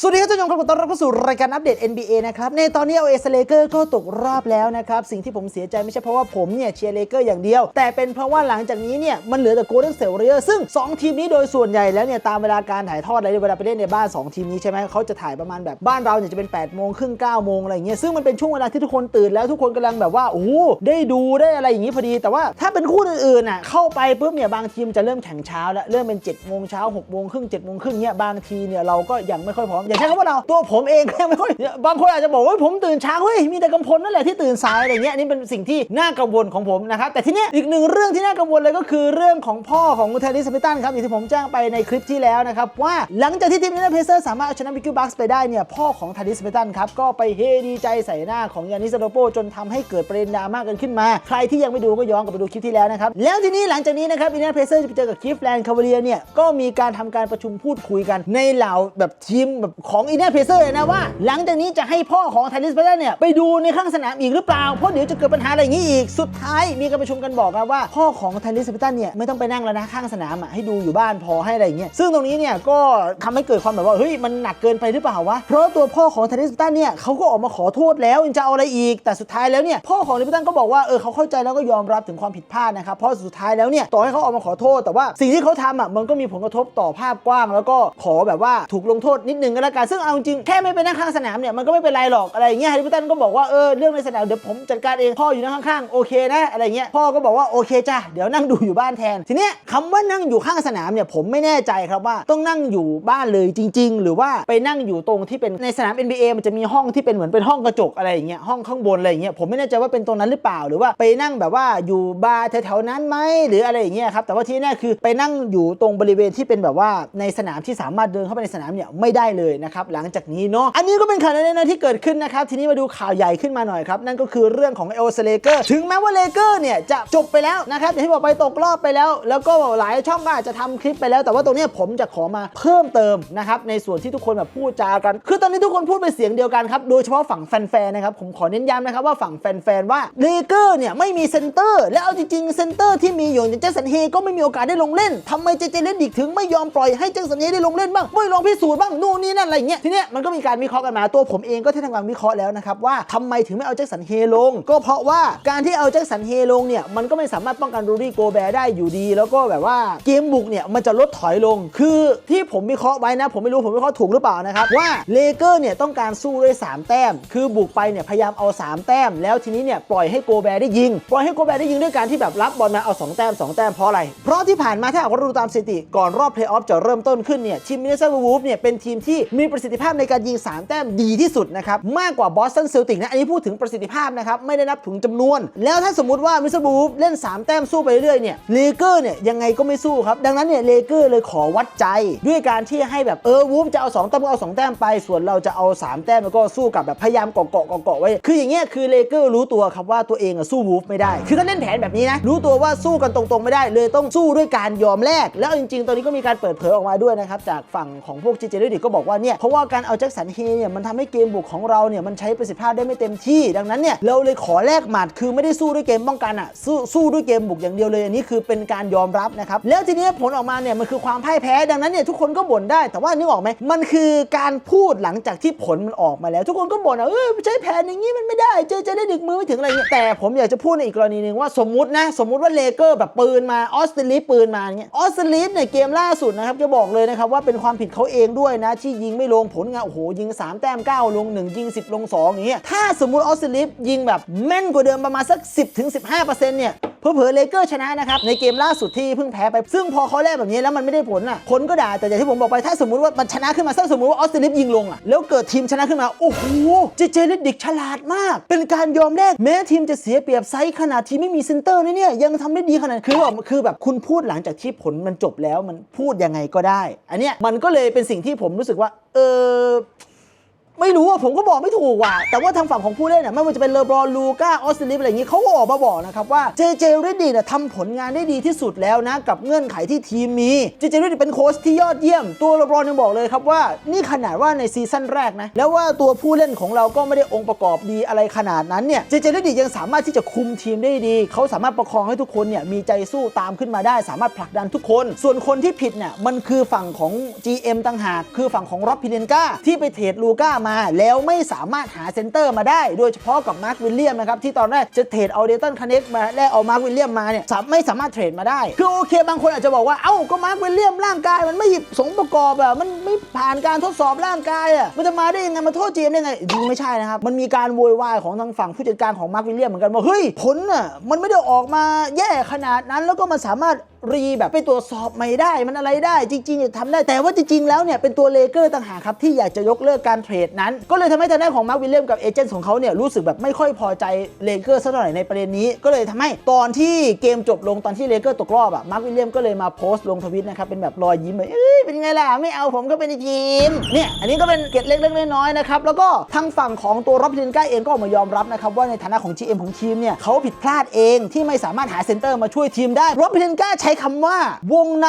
สวัสดีครับท่านผู้ชมครับต้อนรับเข้าสู่รายการอัปเดต NBA นะครับ ในตอนนี้ LA Lakers ก็ตกรอบแล้วนะครับ สิ่งที่ผมเสียใจไม่ใช่เพราะว่าผมเนี่ยเชียร์เลเกอร์อย่างเดียว แต่เป็นเพราะว่าหลังจากนี้เนี่ยมันเหลือแต่ Golden State Warriors ซึ่ง 2 ทีมนี้โดยส่วนใหญ่แล้วเนี่ยตามเวลาการถ่ายทอดอะไรเวลาไปเล่นในบ้าน 2 ทีมนี้ใช่ไหมเขาจะถ่ายประมาณแบบบ้านเราเนี่ยจะเป็น8โมงครึ่ง9โมงอะไรอย่างเงี้ยซึ่งมันเป็นช่วงเวลาที่ทุกคนตื่นแล้วทุกคนกำลังแบบว่าโอ้โหได้ดูได้อะไรอย่างงี้พอดี แต่ว่าถ้าเป็นคู่อื่นๆน่ะเข้าไปปุ๊บเนี่ยบางทีมจะเริ่มแข่งเช้าแล้วเริ่มเป็น7โมงเช้า6โมงครึ่ง7โมงครึ่งเนี่ยบางทีเนี่ยเราก็ยังไม่ค่อยพร้อมอย่างเช่นว่าเราตัวผมเองก็ยังไม่ค่อยบางคนอาจจะบอกว่าผมตื่นเช้าเฮ้ยมีแต่กำพลนั่นแหละที่ตื่นสายอะไรเงี้ยนี่เป็นสิ่งที่น่ากังวลของผมนะครับแต่ทีเนี้ยอีกหนึ่งเรื่องที่น่ากังวลเลยก็คือเรื่องของพ่อของเทนนิสมิตันครับอย่างที่ผมแจ้งไปในคลิปที่แล้วนะครับว่าหลังจากที่ทีมนี้เพเซอร์สามารถเอาชนะบิกิบัคส์ไปได้เนี่ยพ่อของเทนนิสมิตันครับก็ไปเฮดีใจใส่หน้าของยานิสโดโปจนทำให้เกิดประเด็นดราม่ากันขึ้นมา ใครที่ยังไม่ดูก็ย้อนกลับไปดูคลิปที่แล้วนะครับแล้วทีนี้หลังจากนี้นะครับอินเดียเพเซอร์จะไปเจอกับคิฟแลนด์คาเวเลียเนี่ยก็มีการทำการประชุมพูดคุยกันในเหล่าแบบทีมแบบของอินเดียเพเซอร์เลยนะว่า หลังจากนี้จะให้พ่อของเทนนิสมิตันเนี่ยไปดูในข้างสนามอีกหรือเปล่า เพราะเดี๋ยวจะเกิดปัญหาอะไรอย่างนี้อีก สุดท้ายมีการประชุมกันบอกกันว่า พ่อของเทนนิสมิตันเนี่ยไม่ต้องไปนั่งแล้วนะข้างสนามอะให้ดูอยู่บ้านพอให้อะไรอย่างเงี้ย ซึ่งตรงนี้เนี่ยก็ทำให้เกิดความแบบว่าเฮ้ยมันหนักเกินไปหรือเปล่าวะ เพราะตัวพ่อของเทนนิสมิตันเนี่ยเขาก็ออกมาขอโทษแล้วจะเอาอะไรอีก แต่สุดท้ายแล้วเนี่ยพ่อของเทนนิสมิตันก็บอกว่าเออเขาเข้าใจแล้วก็ยอมรับถึงความผิดพลาดนะครับเพราะสุดท้ายแล้วเนี่ยต่อให้เขาออกมาขอโทษ แต่ว่าสิ่งที่เขาทำอะมันก็มีผลกระทบต่อภาพกว้าง แล้วก็ขอแบบว่าถูกลงโทษนิดนึงก็แล้วกันซึ่งเอาจริงแค่ไม่ไปนั่งข้างสนามเนี่ยมันก็ไม่เป็นไรหรอกอะไรอย่างเงี้ยเฮนริตันก็บอกว่าเออเรื่องในสนามเดี๋ยวผมจัดการเองพ่ออยู่นั่งข้างๆโอเคนะอะไรเงี้ยพ่อก็บอกว่าโอเคจ้ะเดี๋ยวนั่งดูอยู่บ้านแทน ทีเนี้ยคำว่านั่งอยู่ข้างสนามเนี่ยผมไม่แน่ใจครับว่าต้องนั่งอยู่บ้านเลยจริง ๆ หรือว่าไปนั่งอยู่ตรงที่เป็นในสนาม NBA มันจะมีห้องที่เป็นเหมือนเป็นห้องกระจกอะไรอย่างเงี้ยห้องข้างบนอะไรอย่างเงี้ยผมไม่แน่ใจว่าเป็นตรงนั้นหรือเปล่า หรือว่าไปนั่งแบบว่าอยู่บาร์แถวๆนั้นไหมหรืออะไรอย่างเงี้ยครับแต่ว่าที่แน่คือไปนั่งอยู่ตรงบริเวณที่เป็นแบบว่าในสนามที่สามารถเดินเข้าไปในสนามเนี่ยไม่ได้เลยนะครับหลังจากนี้เนาะอันนี้ก็เป็นข่าวแน่ๆที่เกิดขึ้นนะครับทีนี้มาดูข่าวใหญ่ขึ้นมาหน่อยครับนั่นก็คือเรื่องของเอลเซเลเกอร์ถึงแม้ว่าเลเกอร์เนี่ยจะจบไปแล้วนะครับอย่างที่บอกไปตกรอบไปแล้ว แล้วก็หลายช่องก็อาจจะทำคลิปไปแล้ว แต่ว่าตรงนี้ผมจะขอมาเพิ่มเติมนะครับในส่วนที่ทุกคนแบบพูดจากัน คือตอนนี้ทุกคนพูดเป็นเสียงเดียวกันครับโดยเฉพาะฝั่งแฟนๆนะครับผมขอเน้นย้ำนะครับว่าฝั่งแฟนๆว่าเลเกอร์เนี่ยไม่มีเซนเตอร์และเอาจริงๆเซนเตอร์ที่มีอยู่อย่างเจสันเฮก็ไม่มีโอกาสได้ลงเล่นทำไมเจเจเลนดิกถึงไม่ยอมปล่อยให้เจสันเฮได้ลงเล่นบ้างไม่ลองพิสูจน์บ้างนู่นนี่นั่นอะไรเงี้ยทีเนี้ยมันก็มีการวิเคราะห์กันมาตัวผมเองก็ได้ทำการวิเคราะห์แล้วนะครับว่าทำไมถึงไม่เอาแจ็คสันเฮลง ก็เพราะว่าการที่เอาแจ็คสันเฮลงเนี่ยมันก็ไม่สามารถป้องกันรูดี้โกแบร์ได้อยู่ดี แล้วก็แบบว่าเกมบุกเนี่ยมันจะลดถอยลง คือที่ผมวิเคราะห์ไว้นะ ผมไม่รู้ผมวิเคราะห์ถูกหรือเปล่านะครับว่าเลเกอร์เนี่ยต้องการสู้ด้วย 3 แต้ม คือบุกไปเนี่ยพยายามเอา 3 แต้ม แล้วทีนี้เนี่ยปล่อยให้โกแบร์ได้ยิง ปล่อยให้โกแบร์ได้ยิงด้วยการที่แบบรับบอลมาเอา 2 แต้ม 2 แต้มเพราะอะไร เพราะที่ผ่านมาถ้าหากเราดูตามสถิติก่อนรอบเพลย์ออฟจะเริ่มต้นขึ้นเนี่ยทีมมินนิสซาวูฟเนี่ยเป็นทีมที่มีประสิทธิภาพในการยิง 3 แต้มดีที่สุดนะครับมากกว่าบอสตันเซลติกนะอันนี้พูดถึงประสิทธิภาพนะครับไม่ได้นับถึงจำนวน แล้วถ้าสมมติว่ามิสเซาวูฟเล่น 3 แต้มสู้ไปเรื่อยเนี่ยเลเกอร์เนี่ยยังไงก็ไม่สู้ครับดังนั้นเนี่ยเลเกอร์เลยขอวัดใจ ด้วยการที่ให้แบบเออวูฟจะเอา2แต้มก็เอา2แต้มไป ส่วนเราจะเอา 3 แต้มแล้วก็สู้กับแบบพยายามเกาะเกาะเกาะเกาะไว้ คืออย่างเงี้ยคือเลเกอร์รู้ตัวครับว่าตัวเองอะสู้วูฟไม่ได้ คือก็เล่นแผนแบบนี้นะรู้ตัวว่าสู้กันตรงๆไม่ได้ เลยต้องสู้ด้วยการยอมแลกแล้วจริงๆตอนนี้ก็มีการเปิดเผยออกมาด้วยนะครับจากฝั่งของพวกจีเจเรดิก็บอกว่าเนี่ยเพราะว่าการเอาแจ็คสันเฮเนี่ยมันทำให้เกมบุกของเราเนี่ยมันใช้ประสิทธิภาพได้ไม่เต็มที่ ดังนั้นเนี่ยเราเลยขอแลกหมัดคือไม่ได้สู้ด้วยเกมป้องกันอะสู้สู้ด้วยเกมบุกอย่างเดียวเลยอันนี้คือเป็นการยอมรับนะครับแล้วทีนี้ผลออกมาเนี่ยมันคือความพ่ายแพ้ ดังนั้นเนี่ยทุกคนก็บ่นได้ แต่ว่านึกออกไหมมันคือการพูดหลังจากที่ผลมันออกมาแล้ว ทุกคนก็บ่นอะเออใช้แผนอย่างนี้มันไม่ได้เจเจได้ดึกมือไม่ถึงอะไรเงี้ยแต่ผมอยากจะพูดในอีกกรณีหนึ่งว่าสมมตินะสมมติว่าเลเกอร์แบบปืนมาออสเตรลีปืนมาเงี้ยออสเตรลีเนี่ยเกมล่าสุดนะครับจะบอกเลยนะครับว่าเป็นความผิดเขาเองด้วยนะที่ยิงไม่ลงผลงานโอ้โหยิง 3 แต้ม 9 ลง 1 ยิง 10 ลง 2 อย่างเงี้ยถ้าสมมุติออสเตรลียิงแบบแม่นกว่าเดิมประมาณสัก 10-15%เนี่ยเพื่อเลเกอร์ชนะนะครับ ในเกมล่าสุดที่เพิ่งแพ้ไป ซึ่งพอเขาแลกแบบนี้แล้วมันไม่ได้ผลอะคนก็ด่า แต่อย่างที่ผมบอกไปถ้าสมมติว่ามันชนะขึ้นมาถ้าสมมติว่าออสเตรเลียยิงลงอะแล้วเกิดทีมชนะขึ้นมา โอ้โห เจเจเลดดิกฉลาดมาก เป็นการยอมแลกแม้ทีมจะเสียเปรียบไซส์ขนาดทีมไม่มีเซนเตอร์นะเนี่ยยังทำได้ดีขนาดคือแบบคือแบบคุณพูดหลังจากที่ผลมันจบแล้วมันพูดยังไงก็ได้ อันเนี้ยมันก็เลยเป็นสิ่งที่ผมรู้สึกว่า เออ ไม่รู้อะผมก็บอกไม่ถูกว่ะแต่ว่าทางฝั่งของผู้เล่นอะไม่ว่าจะเป็นเลอบรอนลูก้าออสเตรเลียอะไรอย่างงี้เขาก็ออกมาบอกนะครับว่าเจเจเรดดี้เนี่ยทำผลงานได้ดีที่สุดแล้วนะ กับเงื่อนไขที่ทีมมีเจเจเรดดี้เป็นโค้ชที่ยอดเยี่ยม ตัวเลอบรอนยังบอกเลยครับว่า นี่ขนาดว่าในซีซั่นแรกนะแล้วว่าตัวผู้เล่นของเราก็ไม่ได้องค์ประกอบดีอะไรขนาดนั้นเนี่ยเจเจเรดดี้ยังสามารถที่จะคุมทีมได้ดีเขาสามารถประคองให้ทุกคนเนี่ยมีใจสู้ตามขึ้นมาได้ สามารถผลักดันทุกคน ส่วนคนที่ผิดเนี่ยมันคือฝั่งของ GM ต่างหากคือฝั่งของรอบพิเลนกาที่ไปเทรดลูก้ามา แล้วไม่สามารถหาเซนเตอร์มาได้ โดยเฉพาะกับมาร์ควิลเลียมนะครับ ที่ตอนแรกจะเทรดเอาเดตันคาเน็กมาและเอามาร์ควิลเลียมมาเนี่ยไม่สามารถเทรดมาได้ คือโอเค บางคนอาจจะบอกว่า เอ้า ก็มาร์ควิลเลียมร่างกาย มันไม่สมประกอบอะมันไม่ผ่านการทดสอบร่างกายอะมันจะมาได้ยังไงมาโทษ GM ได้ไงจริงไม่ใช่นะครับ มันมีการโวยวายของทางฝั่งผู้จัดการของมาร์ควิลเลียมเหมือนกันว่าเฮ้ยผลน่ะมันไม่ได้ออกมาแย่ขนาดนั้นแล้วก็มันสามารถ รีแบบไปตรวจสอบไม่ได้ มันอะไรได้จริงๆเนี่ยทำได้แต่ว่าจริงๆแล้วเนี่ยเป็นตัวเลเกอร์ต่างหากครับที่อยากจะยกเลิกการเทรดนั้น ก็เลยทำให้ทางด้านของมาร์ควิลเลียมกับเอเจนต์ของเขาเนี่ยรู้สึกแบบไม่ค่อยพอใจเลเกอร์สักเท่าไหร่ในประเด็นนี้ ก็เลยทำให้ตอนที่เกมจบลงตอนที่เลเกอร์ตกรอบอะมาร์ควิลเลียมก็เลยมาโพสต์ลงทวิตนะครับเป็นแบบรอยยิ้มเลยเอ้ยเป็นไงล่ะไม่เอาผมก็เป็นทีมเนี่ยอันนี้ก็เป็นเกร็ดเล็กๆน้อยๆนะครับแล้วก็ทางฝั่งของตัวร็อบบินก้าเองก็ออกมายอมรับนะครับว่าในฐานะของ GM ของทีมเนี่ยเขาผิดพลาดเองที่ไม่สามารถหาเซนเตอร์มาช่วยทีมได้ร็อบบินก้าใช้คำว่าวงใน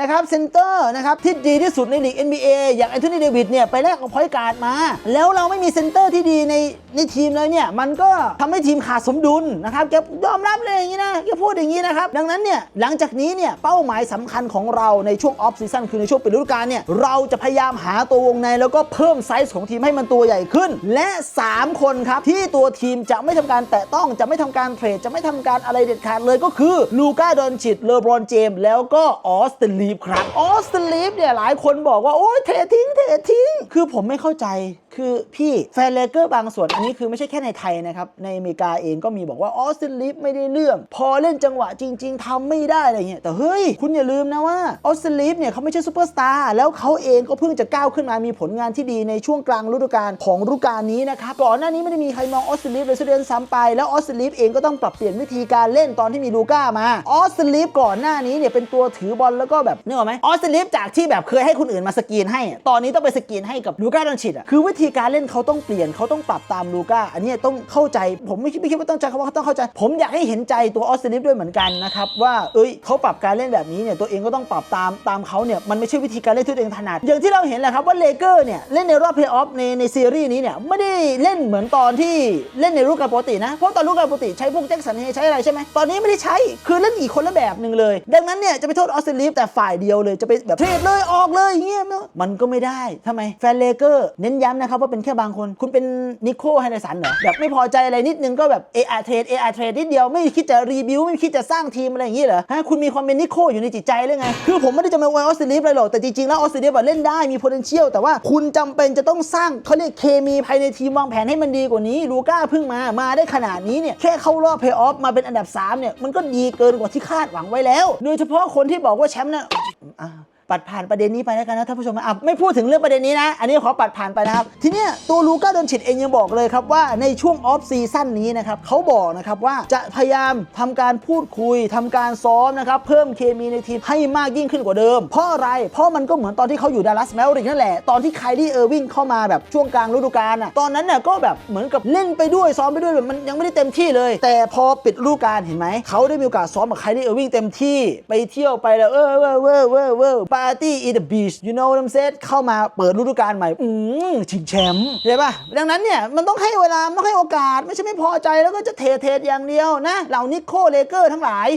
นะครับเซนเตอร์นะครับที่ดีที่สุดในลีก NBA อย่างแอนโทนีเดวิดเนี่ยไปแลกเอาพอยต์การ์ดมา แล้วเราไม่มีเซนเตอร์ที่ดีในในทีมเลยเนี่ย มันก็ทำให้ทีมขาดสมดุลนะครับแกยอมรับเลยอย่างนี้นะแกพูดอย่างนี้นะครับ ดังนั้นเนี่ยหลังจากนี้เนี่ยเป้าหมายสำคัญของเราในช่วงออฟซีซั่นคือในช่วงปิดฤดูกาลเนี่ยเราจะพยายามหาตัววงในแล้วก็เพิ่มไซส์ของทีมให้มันตัวใหญ่ขึ้น และ 3 คนครับที่ตัวทีมจะไม่ทำการแตะต้องจะไม่ทำการเทรดจะไม่ทำการอะไรเด็ดขาดเลยก็คือลูก้าดอนชิตเลอบรอนเจมแล้วก็ออสเตลีฟครับออสเตลีฟเนี่ยหลายคนบอกว่าโอ้ยเททิ้งเททิ้ง คือผมไม่เข้าใจคือพี่แฟนเลเกอร์บางส่วนอันนี้คือไม่ใช่แค่ในไทยนะครับ ในอเมริกาเองก็มีบอกว่าออสเตลีฟไม่ได้เรื่อง พอเล่นจังหวะจริง ๆทำไม่ได้อะไรเงี้ยแต่เฮ้ย คุณอย่าลืมนะว่าออสเตลีฟเนี่ยเขาไม่ใช่ซูเปอร์สตาร์แล้วเขาเองก็เพิ่งจะก้าวขึ้นมามีผลงานที่ดีในช่วงกลางฤดูกาลของฤดูกาลนี้นะครับก่อนหน้านี้ไม่ได้มีใครมองออสเตลีฟเลยซะเดือนซ้ำไปแล้วออสเตลีฟเองก็ต้องปรับเปลี่ยนวิธีการเล่นตอนที่มีลูก้ามาออสเตลีฟก่อนหน้านี้เนี่ยเป็นตัวถือบอลแล้วก็แบบนึกออกไหมออสเตลีฟจากที่แบบเคยให้คนอื่นมาสกรีนให้ ตอนนี้ต้องไปสกรีนให้กับลูก้าดอนชิตอะคือวิธีการเล่นเขาต้องเปลี่ยนเขาต้องปรับตามลูก้าอันนี้ต้องเข้าใจผมไม่คิดไม่คิดว่าต้องใจคำว่าเขาต้องเข้าใจ ผมอยากให้เห็นใจตัวออสเตรเลียด้วยเหมือนกันนะครับว่าเอ้ยเขาปรับการเล่นแบบนี้เนี่ยตัวเองก็ต้องปรับตามตามเขาเนี่ยมันไม่ใช่วิธีการเล่นที่ตัวเองถนัดอย่างที่เราเห็นแหละครับว่าเลเกอร์เนี่ยเล่นในรอบเพลย์ออฟในในซีรีส์นี้เนี่ยไม่ได้เล่นเหมือนตอนที่เล่นในฤดูกาลปกตินะเพราะตอนฤดูกาลปกติใช้พวกแจ็คสันเฮใช้อะไรใช่ไหมตอนนี้ไม่ได้ใช้คือเล่นอีกคนละแบบหนึ่งเลยดังนั้นเนี่ยจะไปโทษออสเตรเลียแต่ฝ่ายเดียวเลยจะไปแบบเทรดเลยออกเลยอย่างเงี้ยมันก็ไม่ได้ทำไมแฟนเลเกอร์เน้นย้ำนะครับว่าเป็นแค่บางคนคุณเป็นนิโคไฮเดสันเหรอแบบไม่พอใจอะไรนิดนึงก็แบบเออาเทรดเออาเทรดนิดเดียวไม่คิดจะรีบิวไม่คิดจะสร้างทีมอะไรอย่างงี้เหรอฮะคุณมีความเป็นนิโคอยู่ในจิตใจหรือไงคือผมไม่ได้จะมาอวยออสเตรเลียอะไรหรอกแต่จริงๆแล้วออสเตรเลียแบบเล่นได้มี potential แต่ว่าคุณจำเป็นจะต้องสร้างเขาเรียกเคมีภายในทีมวางแผนให้มันดีกว่านี้ลูก้าเพิ่งมามาได้ขนาดนี้เนี่ยแค่เข้ารอบเพย์ออฟมาเป็นอันดับสามเนี่ยมันก็ดีเกินกว่าที่คาดหวังไว้แล้วโดยเฉพาะคนที่บอกว่าแชมป์นะ่ะ ปัดผ่านประเด็นนี้ไปแล้วกันนะท่านผู้ชมอะไม่พูดถึงเรื่องประเด็นนี้นะ อันนี้ขอปัดผ่านไปนะครับ ทีเนี้ยตัวลูก้าโดนฉิดเองยังบอกเลยครับว่าในช่วงออฟซีซั่นนี้นะครับเขาบอกนะครับว่าจะพยายามทำการพูดคุยทำการซ้อมนะครับเพิ่มเคมีในทีมให้มากยิ่งขึ้นกว่าเดิม เพราะอะไร เพราะมันก็เหมือนตอนที่เขาอยู่ดัลลัสแมวริกนั่นแหละ ตอนที่ไคลี่เออร์วิงเข้ามาแบบช่วงกลางฤดูกาลอะตอนนั้นเนี่ยก็แบบเหมือนกับเล่นไปด้วยซ้อมไปด้วยแบบมันยังไม่ได้เต็มที่เลย แต่พอปิดฤดูกาลเห็นไหมเขาได้มีโอกาสซ้อมกับไคลี่เออร์วิงเต็มที่ไปเที่ยวไปแล้วเออเวอเวอเวอเออเดอะบีช you know what I'm saying เข้ามาเปิดฤดูกาลใหม่ อืมชิงแชมป์ใช่ปะดังนั้นเนี่ย มันต้องให้เวลาต้องให้โอกาส ไม่ใช่ไม่พอใจแล้วก็จะเทเทอย่างเดียวนะ เหล่านิโคเลเกอร์ทั้งหลาย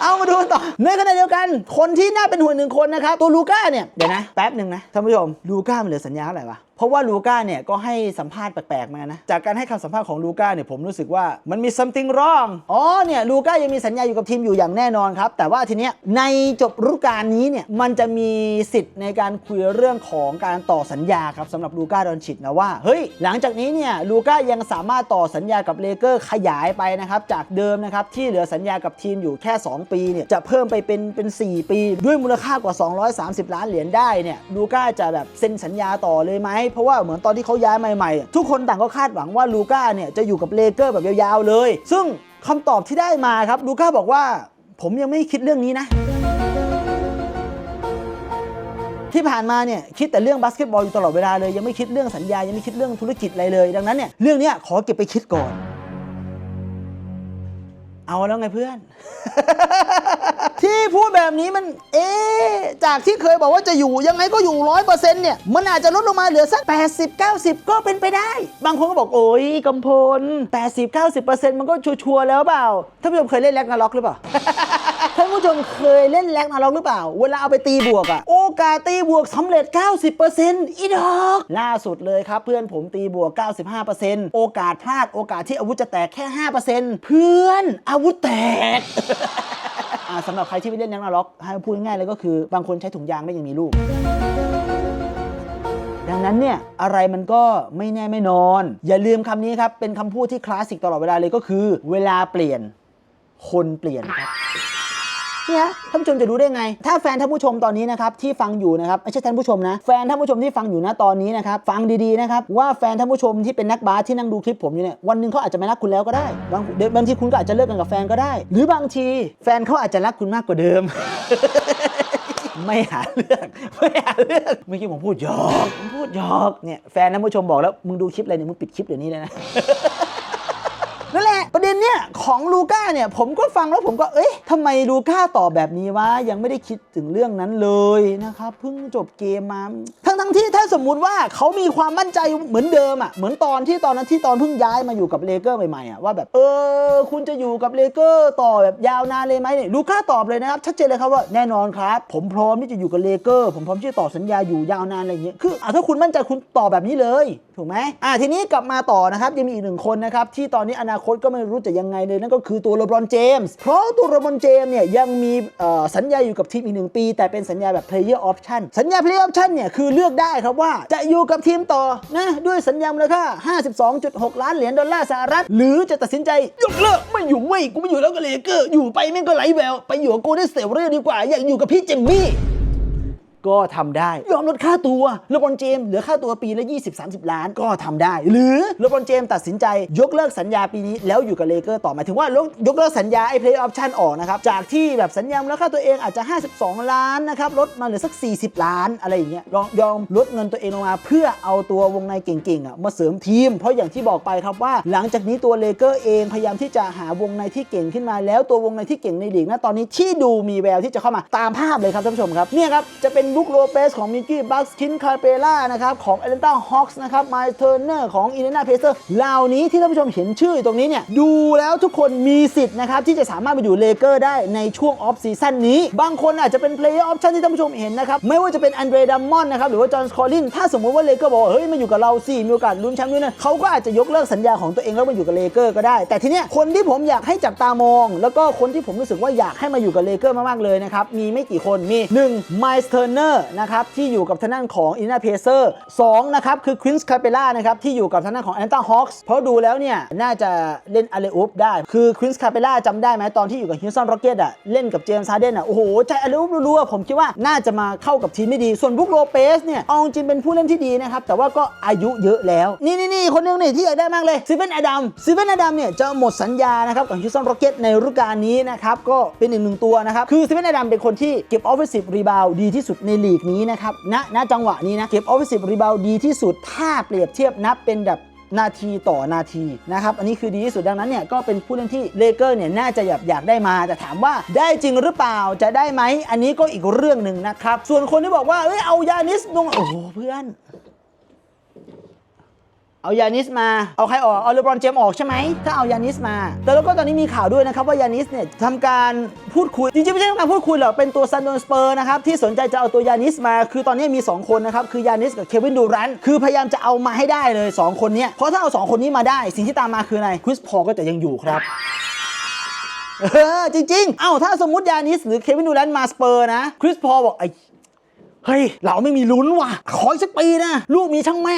เอามาดูกันต่อในขณะเดียวกัน คนที่น่าเป็นห่วงหนึ่งคนนะครับ ตัวลูก้าเนี่ย เดี๋ยวนะ แป๊บหนึ่งนะท่านผู้ชมลูก้ามันเหลือสัญญาอะไรวะ เพราะว่าลูก้าเนี่ยก็ให้สัมภาษณ์แปลกๆมานะ จากการให้คำสัมภาษณ์ของลูก้าเนี่ยผมรู้สึกว่ามันมี something wrong อ๋อเนี่ยลูก้ายังมีสัญญาอยู่กับทีมอยู่อย่างแน่นอนครับ แต่ว่าทีเนี้ยในจบฤดูกาลนี้เนี่ยมันจะมีสิทธิ์ในการคุยเรื่องของการต่อสัญญาครับสำหรับลูก้าดอนชิตนะว่าเฮ้ยหลังจากนี้เนี่ยลูก้ายังสามารถต่อสัญญากับเลเกอร์ขยายไปนะครับจากเดิมนะครับที่เหลือสัญญากับทีมอยู่แค่ 2 ปีเนี่ยจะเพิ่มไปเป็นเป็น 4 ปี ด้วยมูลค่ากว่า 230 ล้านเหรียญได้เนี่ยลูก้าจะแบบเซ็นสัญญาต่อเลยไหมเพราะว่าเหมือนตอนที่เขาย้ายใหม่ๆ ทุกคนต่างก็คาดหวังว่าลูก้าเนี่ยจะอยู่กับเลเกอร์แบบยาวๆเลย ซึ่งคำตอบที่ได้มาครับลูก้าบอกว่า ผมยังไม่คิดเรื่องนี้นะที่ผ่านมาเนี่ยคิดแต่เรื่องบาสเกตบอลอยู่ตลอดเวลาเลย ยังไม่คิดเรื่องสัญญายังไม่คิดเรื่องธุรกิจอะไรเลย ดังนั้นเนี่ยเรื่องนี้ขอเก็บไปคิดก่อน เอาแล้วไงเพื่อน ที่พูดแบบนี้มัน เอ๊ะจากที่เคยบอกว่าจะอยู่ยังไงก็อยู่ร้อยเปอร์เซ็นต์เนี่ย มันอาจจะลดลงมาเหลือสัก 80 90 ก็เป็นไปได้ บางคนก็บอกโอ้ยกำพล 80 90เปอร์เซ็นต์มันก็ชัวร์ๆแล้วเปล่าท่านผู้ชมเคยเล่นแล็กนาล็อกหรือเปล่า ผู้ชมเคยเล่นแล็กนาล็อกหรือเปล่า เวลาเอาไปตีบวกอะโอกาสตีบวกสำเร็จ 90%อีดอกล่าสุดเลยครับ เพื่อนผมตีบวก 95%โอกาสพลาดโอกาสที่อาวุธจะแตกแค่ 5%เพื่อนอาวุธแตกสำหรับใครที่ไปเล่นแล็กนาล็อกให้พูดง่ายเลยก็คือบางคนใช้ถุงยางไม่ยังมีลูกดังนั้นเนี่ยอะไรมันก็ไม่แน่ไม่นอน อย่าลืมคำนี้ครับ เป็นคำพูดที่คลาสสิกตลอดเวลาเลยก็คือ เวลาเปลี่ยน คนเปลี่ยนครับ เนี่ยท่านผู้ชมจะรู้ได้ไง ถ้าแฟนท่านผู้ชมตอนนี้นะครับที่ฟังอยู่นะครับไม่ใช่ท่านผู้ชมนะ แฟนท่านผู้ชมที่ฟังอยู่นะตอนนี้นะครับฟังดีๆนะครับว่าแฟนท่านผู้ชมที่เป็นนักบาสที่นั่งดูคลิปผมอยู่เนี่ยวันหนึ่งเขาอาจจะไม่รักคุณแล้วก็ได้ บางเดบางทีคุณก็อาจจะเลิกกันกับแฟนก็ได้ หรือบางทีแฟนเขาอาจจะรักคุณมากกว่าเดิมไม่หาเรื่องไม่หาเรื่องเมื่อกี้ผมพูดหยอกผมพูดหยอกเนี่ยแฟนท่านผู้ชมบอกแล้วมึงดูคลิปอะไรเนี่ยมึงปิดคลิปเดี๋ยวนี้เลยนะ นั่นแหละประเด็นเนี่ยของลูก้าเนี่ยผมก็ฟังแล้วผมก็เอ๊ะทำไมลูก้าตอบแบบนี้วะยังไม่ได้คิดถึงเรื่องนั้นเลยนะครับเพิ่งจบเกมมาทั้งทั้งที่ถ้าสมมุติว่าเขามีความมั่นใจเหมือนเดิมอะเหมือนตอนที่ตอนนั้นที่ตอนเพิ่งย้ายมาอยู่กับเลเกอร์ใหม่ๆอะว่าแบบเออคุณจะอยู่กับเลเกอร์ต่อแบบยาวนานเลยไหมเนี่ยลูก้าตอบเลยนะครับชัดเจนเลยครับว่าแน่นอนครับ ผมพร้อมที่จะอยู่กับเลเกอร์ ผมพร้อมที่จะต่อสัญญาอยู่ยาวนานอะไรอย่างเงี้ยคืออะถ้าคุณมั่นใจคุณตอบแบบนี้เลย ถูกไหมอ่าทีนี้กลับมาต่อนะครับยังมีอีกหนึ่งคนนะครับที่ตอนนี้อนาคตก็ไม่รู้จะยังไงเลย นั่นก็คือตัวโรบรอนเจมส์เพราะตัวโรบรอนเจมส์เนี่ยยังมีสัญญาอยู่กับทีมอีกหนึ่งปี แต่เป็นสัญญาแบบ player option สัญญา player option เนี่ยคือเลือกได้ครับว่าจะอยู่กับทีมต่อนะด้วยสัญญามูลค่า 52.6 ล้านเหรียญดอลลาร์สหรัฐ หรือจะตัดสินใจยกเลิกไม่อยู่เว้ยกูไม่อยู่แล้วกับเลเกอร์อยู่ไปแม่งก็ไหลแววไปอยู่กับโกลเด้นสเตทวอริเออร์ดีกว่าอยากอยู่กับพี่เจมมี่ ก็ทำได้ ยอมลดค่าตัวเลบรอนเจมส์เหลือค่าตัวปีละ 20-30 ล้านก็ทำได้ หรือเลบรอนเจมส์ตัดสินใจยกเลิกสัญญาปีนี้ แล้วอยู่กับเลเกอร์ต่อหมายถึงว่ายกเลิกสัญญาไอ้ play option ออกนะครับ จากที่แบบสัญญามูลค่าตัวเองอาจจะ 52 ล้านนะครับลดมาเหลือสัก 40 ล้านอะไรอย่างเงี้ยยอมยอมลดเงินตัวเองลงมา เพื่อเอาตัววงในเก่งๆอะมาเสริมทีม เพราะอย่างที่บอกไปครับว่า หลังจากนี้ตัวเลเกอร์เองพยายามที่จะหาวงในที่เก่งขึ้นมา แล้วตัววงในที่เก่งในลีกนะตอนนี้ที่ดูมีแววที่จะเข้ามาตามภาพเลยครับท่านผู้ชมครับเนี่ยครับจะเป็นบุกโลเปสของมิกกี้บัคส์คินคาเปล่านะครับของเอเลนต้าฮอคส์นะครับไมล์เทอร์เนอร์ของอินเดนาเพเซอร์เหล่านี้ที่ท่านผู้ชมเห็นชื่ออยู่ตรงนี้เนี่ยดูแล้วทุกคนมีสิทธิ์นะครับที่จะสามารถไปอยู่เลเกอร์ได้ในช่วงออฟซีซั่นนี้ บางคนอาจจะเป็นเพลย์ออปชั่นที่ท่านผู้ชมเห็นนะครับไม่ว่าจะเป็นอันเดรดัมมอนนะครับหรือว่าจอห์นสคอลินถ้าสมมติว่าเลเกอร์บอกว่าเฮ้ยมาอยู่กับเราสิมีโอกาสลุ้นแชมป์ด้วยนะเขาก็อาจจะยกเลิกสัญญาของตัวเองแล้วมาอยู่กับเลเกอร์ก็ได้ แต่ทีเนี้ยคนที่ผมอยากให้จับตามอง แล้วก็คนที่ผมรู้สึกว่าอยากให้มาอยู่กับเลเกอร์มากๆเลยนะครับมีไม่กี่คนมี1ไมล์เทอร์เนอร์นะครับที่อยู่กับทางด้านของอินเดนาเพเซอร์สองนะครับคือควินส์คาเปล่านะครับที่อยู่กับทางด้านของแอนตาฮอคส์เพราะดูแล้วเนี่ยน่าจะเล่นอาเลอุปได้ คือควินส์คาเปล่าจำได้ไหมตอนที่อยู่กับฮิวสันโรเก็ตอะเล่นกับเจมส์ฮาร์เดนอะโอ้โหใจอาเลอุปรัวๆผมคิดว่าน่าจะมาเข้ากับทีมไม่ดี ส่วนบุกโลเปสเนี่ยเอาจริงเป็นผู้เล่นที่ดีนะครับแต่ว่าก็อายุเยอะแล้ว นี่นี่นี่คนหนึงนี่ที่อยากได้มากเลยซิเวนอดัมซิเวนอดัมเนี่ยจะหมดสัญญานะครับกับฮิวสันโรเก็ตในฤดูกาลนี้นะครับก็เป็นอีกหนึ่งตัวนะครับคือซิเวนอดัมเป็นคนที่เก็บออฟฟิศรีบาวดีที่สุดในในลีกนี้นะครับณณจังหวะนี้นะเก็บออฟฟิศรีบาวดีที่สุดถ้าเปรียบเทียบนับเป็นแบบนาทีต่อนาทีนะครับ อันนี้คือดีที่สุดดังนั้นเนี่ยก็เป็นผู้เล่นที่เลเกอร์เนี่ยน่าจะอยากอยากได้มา แต่ถามว่าได้จริงหรือเปล่าจะได้ไหม อันนี้ก็อีกเรื่องหนึ่งนะครับ ส่วนคนที่บอกว่าเอ้ยเอายานิสลงโอ้โหเพื่อน เอายานิสมา เอาใครออก เอาเลบรอนเจมออกใช่ไหม ถ้าเอายานิสมา แต่แล้วก็ตอนนี้มีข่าวด้วยนะครับว่ายานิสเนี่ยทำการพูดคุย จริงๆ ไม่ใช่ทำการพูดคุยหรอก เป็นตัวซันโดนสเปอร์นะครับ ที่สนใจจะเอาตัวยานิสมา คือตอนนี้มี 2 คนนะครับ คือยานิสกับเควินดูรัน คือพยายามจะเอามาให้ได้เลย 2 คนเนี้ย เพราะถ้าเอา 2 คนนี้มาได้ สิ่งที่ตามมาคืออะไรคริสพอก็จะยังอยู่ครับเออจริง ๆ เอ้าถ้าสมมติยานิสหรือเควินดูรันมาสเปอร์นะคริสพอบอกไอ้เฮ้ยเราไม่มีลุ้นว่ะขออีกสักปีนะลูกมีช่างแม่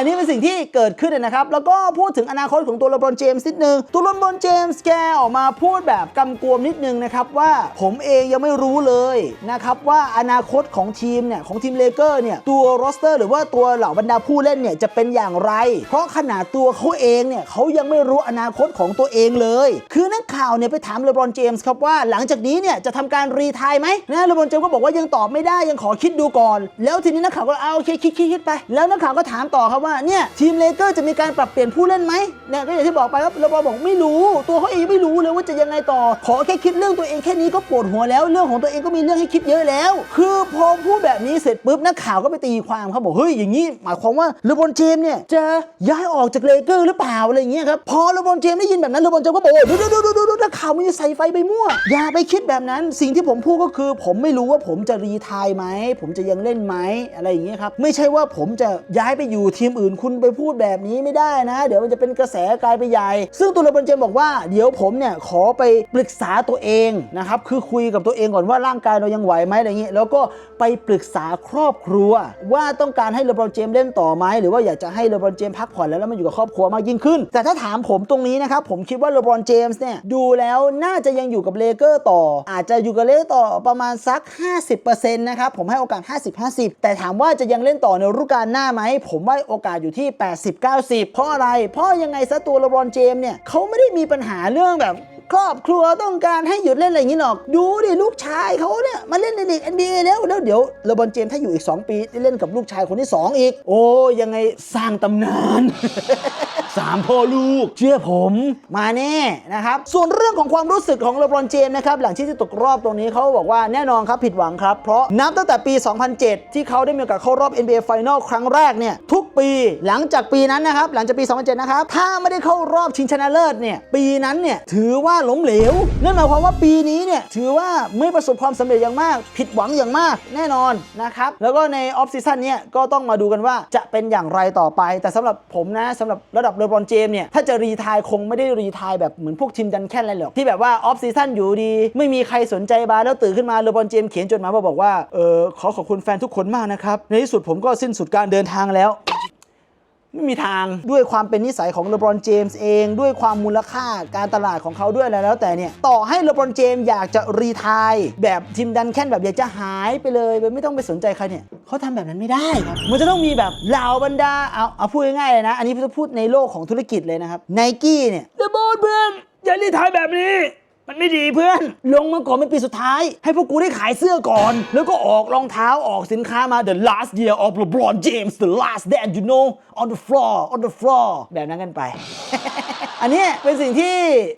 อันนี้เป็นสิ่งที่เกิดขึ้นนะครับ แล้วก็พูดถึงอนาคตของตัวเลบรอนเจมส์นิดนึง ตัวเลบรอนเจมส์แกออกมาพูดแบบกำกวมนิดนึงนะครับว่าผมเองยังไม่รู้เลยนะครับว่าอนาคตของทีมเนี่ยของทีมเลเกอร์เนี่ยตัวโรสเตอร์ หรือว่าตัวเหล่าบรรดาผู้เล่นเนี่ยจะเป็นอย่างไร เพราะขนาดตัวเขาเองเนี่ยเขายังไม่รู้อนาคตของตัวเองเลย คือนักข่าวเนี่ยไปถามเลบรอนเจมส์ครับว่าหลังจากนี้เนี่ยจะทำการรีทายไหมนะเลบรอนเจมส์ก็บอกว่ายังตอบไม่ได้ยังขอคิดดูก่อน แล้วทีนี้นักข่าวก็เอาโอเคคิดคิดคิดไป แล้วนักข่าวก็ถามต่อครับว่าเนี่ยทีมเลเกอร์จะมีการปรับเปลี่ยนผู้เล่นไหมเนี่ยก็อย่างที่บอกไปครับเลบอบอกไม่รู้ ตัวเขาเองไม่รู้เลยว่าจะยังไงต่อ ขอแค่คิดเรื่องตัวเองแค่นี้ก็ปวดหัวแล้ว เรื่องของตัวเองก็มีเรื่องให้คิดเยอะแล้ว คือพอพูดแบบนี้เสร็จปุ๊บนักข่าวก็ไปตีความครับบอกเฮ้ยอย่างนี้หมายความว่าเลบอนเจมส์เนี่ยจะย้ายออกจากเลเกอร์หรือเปล่าอะไรอย่างเงี้ยครับพอเลบอนเจมส์ได้ยินแบบนั้นเลบอนเจมส์ก็บอกดูดูดูดูดูดูนักข่าวมันจะใส่ไฟไปมั่ว อย่าไปคิดแบบนั้นสิ่งที่ผมพูดก็คือ ผมไม่รู้ว่าผมจะรีทายไหมผมจะยังเล่นไหมอะไรอย่างเงี้ยครับไม่ใช่ว่าผมจะย้ายไปอยู่ทีมอื่นคุณไปพูดแบบนี้ไม่ได้นะ เดี๋ยวมันจะเป็นกระแสกลายไปใหญ่ ซึ่งตัวเลบรอนเจมส์บอกว่าเดี๋ยวผมเนี่ยขอไปปรึกษาตัวเองนะครับคือคุยกับตัวเองก่อนว่าร่างกายเรายังไหวไหมอะไรเงี้ยแล้วก็ไปปรึกษาครอบครัว ว่าต้องการให้เลบรอนเจมส์เล่นต่อไหมหรือว่าอยากจะให้เลบรอนเจมส์พักผ่อนแล้วแล้วมาอยู่กับครอบครัวมากยิ่งขึ้น แต่ถ้าถามผมตรงนี้นะครับผมคิดว่าเลบรอนเจมส์เนี่ยดูแล้วน่าจะยังอยู่กับเลเกอร์ต่อ อาจจะอยู่กับเลเกอร์ต่อประมาณสัก 50%นะครับผมให้โอกาส 50-50 แต่ถามว่าจะยังเล่นต่อในฤดูกาลหน้าไหมผมว่าโอกาสอยู่ที่ 80-90 เพราะอะไร เพราะยังไงซะตัวเลบรอนเจมเนี่ยเขาไม่ได้มีปัญหาเรื่องแบบครอบครัวต้องการให้หยุดเล่นอะไรอย่างนี้หรอก ดูดิลูกชายเขาเนี่ยมาเล่นในลีก NBA แล้วแล้วเดี๋ยวเลบอนเจมถ้าอยู่อีก 2 ปีได้เล่นกับลูกชายคนที่ 2 อีก โอ้ยังไงสร้างตำนาน สามพ่อลูก เชื่อผมมาแน่นะครับ ส่วนเรื่องของความรู้สึกของเลบรอนเจมส์นะครับ หลังที่จะตกรอบตรงนี้เขาบอกว่าแน่นอนครับผิดหวังครับ เพราะนับตั้งแต่ปี 2007 ที่เขาได้มีโอกาสเข้ารอบ NBA Final ครั้งแรกเนี่ย ทุกปีหลังจากปีนั้นนะครับ หลังจากปี 2007 นะครับ ถ้าไม่ได้เข้ารอบชิงชนะเลิศเนี่ยปีนั้นเนี่ยถือว่าล้มเหลวนั่นหมายความว่าปีนี้เนี่ยถือว่าไม่ประสบความสำเร็จอย่างมาก ผิดหวังอย่างมากแน่นอนนะครับแล้วก็ในออฟซีซั่นเนี่ยก็ต้องมาดูกันว่าจะเป็นอย่างไรต่อไป แต่สำหรับผมนะสำหรับระดับเลบรอนเจมเนี่ยถ้าจะรีทายคงไม่ได้รีทายแบบเหมือนพวกทีมดันแค่นอะไรหรอกที่แบบว่าออฟซีซั่นอยู่ดีไม่มีใครสนใจบาแล้วตื่นขึ้นมาเลบรอนเจมเขียนจดหมายมาบอกว่าเออขอขอบคุณแฟนทุกคนมากนะครับในที่สุดผมก็สิ้นสุดการเดินทางแล้ว ไม่มีทางด้วยความเป็นนิสัยของเลบรอนเจมส์เอง ด้วยความมูลค่าการตลาดของเขาด้วยอะไรแล้วแต่เนี่ย ต่อให้เลบรอนเจมส์อยากจะรีไทายแบบทีมดันแค่นแบบอยากจะหายไปเลยแบบไม่ต้องไปสนใจใครเนี่ยเขาทำแบบนั้นไม่ได้ครับมันจะต้องมีแบบเหล่าบรรดาเอาเอาพูดง่ายๆเลยนะ อันนี้จะพูดในโลกของธุรกิจเลยนะครับไนกี้เนี่ยเลบรอนเพื่อนอย่ารีไทายแบบนี้ มันไม่ดีเพื่อน ลงมาก่อนเป็นปีสุดท้าย ให้พวกกูได้ขายเสื้อก่อน แล้วก็ออกรองเท้าออกสินค้ามา the last year of LeBron James the last dance you know on the floor on the floor แบบนั้นกันไป อันนี้เป็นสิ่งที่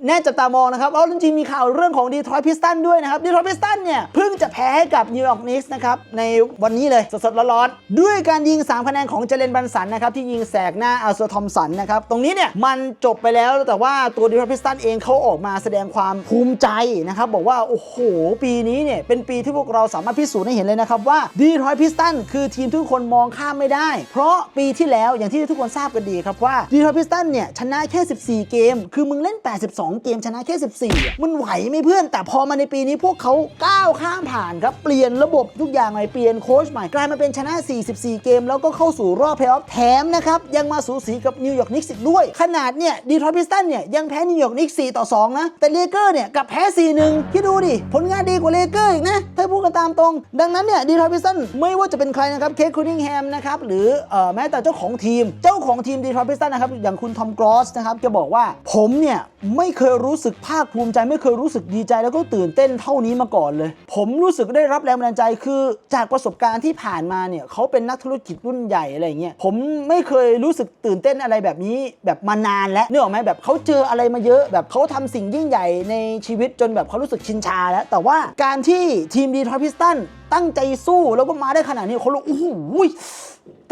แน่จับตามองนะครับเอาจริงๆมีข่าวเรื่องของดีทรอยต์พิสตันด้วยนะครับดีทรอยต์พิสตันเนี่ย เพิ่งจะแพ้ให้กับนิวยอร์กนิกส์นะครับ ในวันนี้เลยสดๆร้อนๆด้วยการยิง 3 คะแนนของเจเลนบันสันนะครับ ที่ยิงแสกหน้าอาร์ทอมสันนะครับ ตรงนี้เนี่ย มันจบไปแล้วแต่ว่าตัวดีทรอยต์พิสตันเองเขาออกมาแสดงความภูมิใจนะครับบอกว่าโอ้โห ปีนี้เนี่ยเป็นปีที่พวกเราสามารถพิสูจน์ให้เห็นเลยนะครับว่าดีทรอยต์พิสตันคือทีมที่ทุกคนมองข้ามไม่ได้ เพราะปีที่แล้วอย่างที่ทุกคนทราบกันดีครับว่าดีทรอยต์พิสตันเนี่ยชนะแค่ 14 เกม คือมึงเล่น 82 เกมชนะแค่ 14 มันไหวไหมเพื่อน แต่พอมาในปีนี้พวกเขาก้าวข้ามผ่านครับ เปลี่ยนระบบทุกอย่างใหม่เปลี่ยนโค้ชใหม่กลายมาเป็นชนะ 44 เกม แล้วก็เข้าสู่รอบเพลย์ออฟแถมนะครับ ยังมาสูสีกับนิวยอร์กนิกส์อีกด้วย ขนาดเนี่ยดีทรอยต์พิสตันเนี่ยยังแพ้นิวยอร์กนิกส์4ต่อ 2 นะ แต่เลเกอร์เนี่ยกับแพ้ 4-1คิดดูดิผลงานดีกว่าเลเกอร์อีกนะถ้าพูดกันตามตรง ดังนั้นเนี่ยดีทรอยต์พิสตันไม่ว่าจะเป็นใครนะครับเคทคูนิงแฮมนะครับหรือออแม้แต่เจ้าของทีม เจ้าของทีมดีทรอยต์พิสตันนะครับอย่างคุณทอมกรอสนะครับจะบอกว่าผมเนี่ยไม่เคยรู้สึกภาคภูมิใจ ไม่เคยรู้สึกดีใจแล้วก็ตื่นเต้นเท่านี้มาก่อนเลย ผมรู้สึกได้รับแรงบันดาลใจคือจากประสบการณ์ที่ผ่านมาเนี่ยเขาเป็นนักธุรกิจรุ่นใหญ่อะไรอย่างเงี้ยผมไม่เคยรู้สึกตื่นเต้นอะไรแบบนี้แบบมานานแล้วเนึกออกไหมแบบเขาเจออะไรมาเยอะแบบเขาทำสิ่งยิ่งใหญ่ในชีวิตจนแบบเขารู้สึกชินชาแล้ว แต่ว่าการที่ทีมดีทรอยต์พิสตันตั้งใจสู้แล้วก็มาได้ขนาดนี้เขารู้โอ้โห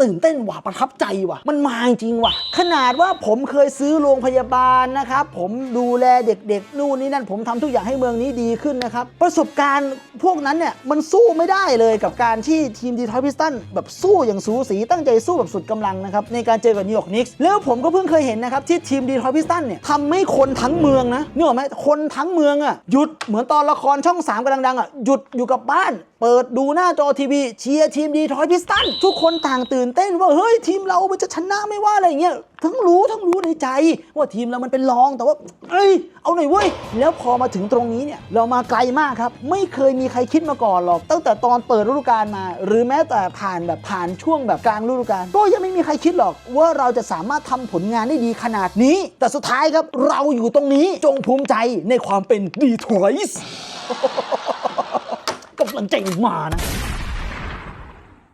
ตื่นเต้นว่ะประทับใจว่ะ มันมาจริงว่ะ ขนาดว่าผมเคยซื้อโรงพยาบาลนะครับ ผมดูแลเด็กๆ นู่นนี่นั่นผมทำทุกอย่างให้เมืองนี้ดีขึ้นนะครับ ประสบการณ์พวกนั้นเนี่ยมันสู้ไม่ได้เลยกับการที่ทีมดีทรอยพิสตันแบบสู้อย่างสูสีตั้งใจสู้แบบสุดกำลังนะครับ ในการเจอกับนิวยอร์กนิกส์แล้วผมก็เพิ่งเคยเห็นนะครับ ที่ทีมดีทรอยพิสตันเนี่ยทำให้คนทั้งเมืองนะนึกออกไหมคนทั้งเมืองอะหยุดเหมือนตอนละครช่องสามกำลังดังอะหยุดอยู่กับบ้าน เปิดดูหน้าจอทีวีเชียร์ทีมดีทรอยพิสตันทุกคนต่างตื่นเต้นว่าเฮ้ยทีมเรามันจะชนะไม่ว่าอะไรอย่างเงี้ยทั้งรู้ทั้งรู้ในใจ ว่าทีมเรามันเป็นรองแต่ว่า เอ้ย เอาหน่อยเว้ย แล้วพอมาถึงตรงนี้เนี่ย เรามาไกลมากครับ ไม่เคยมีใครคิดมาก่อนหรอก ตั้งแต่ตอนเปิดฤดูกาลมา หรือแม้แต่ผ่านแบบผ่านช่วงแบบกลางฤดูกาลก็ยังไม่มีใครคิดหรอก ว่าเราจะสามารถทำผลงานได้ดีขนาดนี้ แต่สุดท้ายครับเราอยู่ตรงนี้จงภูมิใจในความเป็นดีทรอยส์กำลังใจมานะ